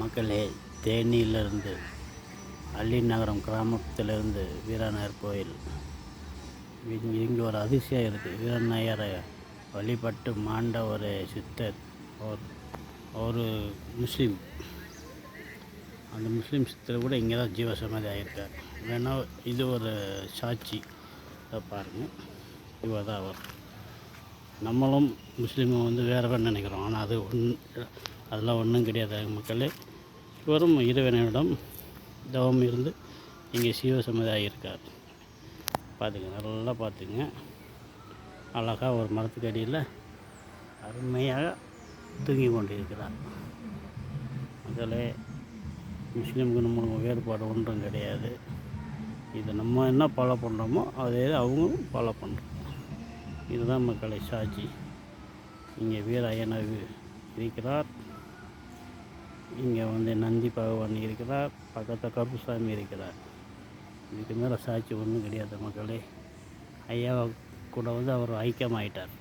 மக்களே தேனியிலிருந்து அள்ளி நகரம் கிராமத்திலிருந்து வீரநாயர் கோயில். இங்கே ஒரு அதிசயம் இருக்குது வீரநாயரை வழிபட்டு மாண்ட ஒரு சித்தர் ஒரு ஒரு முஸ்லீம். அந்த முஸ்லீம் சித்தர் கூட இங்கே தான் ஜீவசமாதி ஆகியிருக்கார். வேணால் இது ஒரு சாட்சி. பாருங்கள் இவர் தான் அவர். நம்மளும் முஸ்லீமை வந்து வேறு நினைக்கிறோம். ஆனால் அது ஒன் அதெல்லாம் ஒன்றும் கிடையாது மக்களே. இவரும் இறைவனிடம் தவம் இருந்து இங்கே சீவசமாதி ஆகியிருக்கார் பார்த்துங்க நல்லா பார்த்துங்க அழகாக ஒரு மரத்துக்கு அடியில் அருமையாக தூங்கி கொண்டிருக்கிறார். மக்களே முஸ்லீமுக்கு நம்மளுக்கு வேறுபாடு ஒன்றும் கிடையாது. இது நம்ம என்ன ஃபாலோ பண்ணுறோமோ அதே அவங்களும் ஃபாலோ பண்ணுறோம் இதுதான் மக்களை சாட்சி. இங்கே வீர இருக்கிறார். இங்கே வந்து நந்தி பகவான் இருக்கிறார். பக்கத்தில் கருப்புசாமி இருக்கிறார். இதுக்கு மேலே சாட்சி ஒன்றும் கிடையாது மக்களே. ஐயா கூட வந்து அவர் ஐக்கியமாயிட்டார்.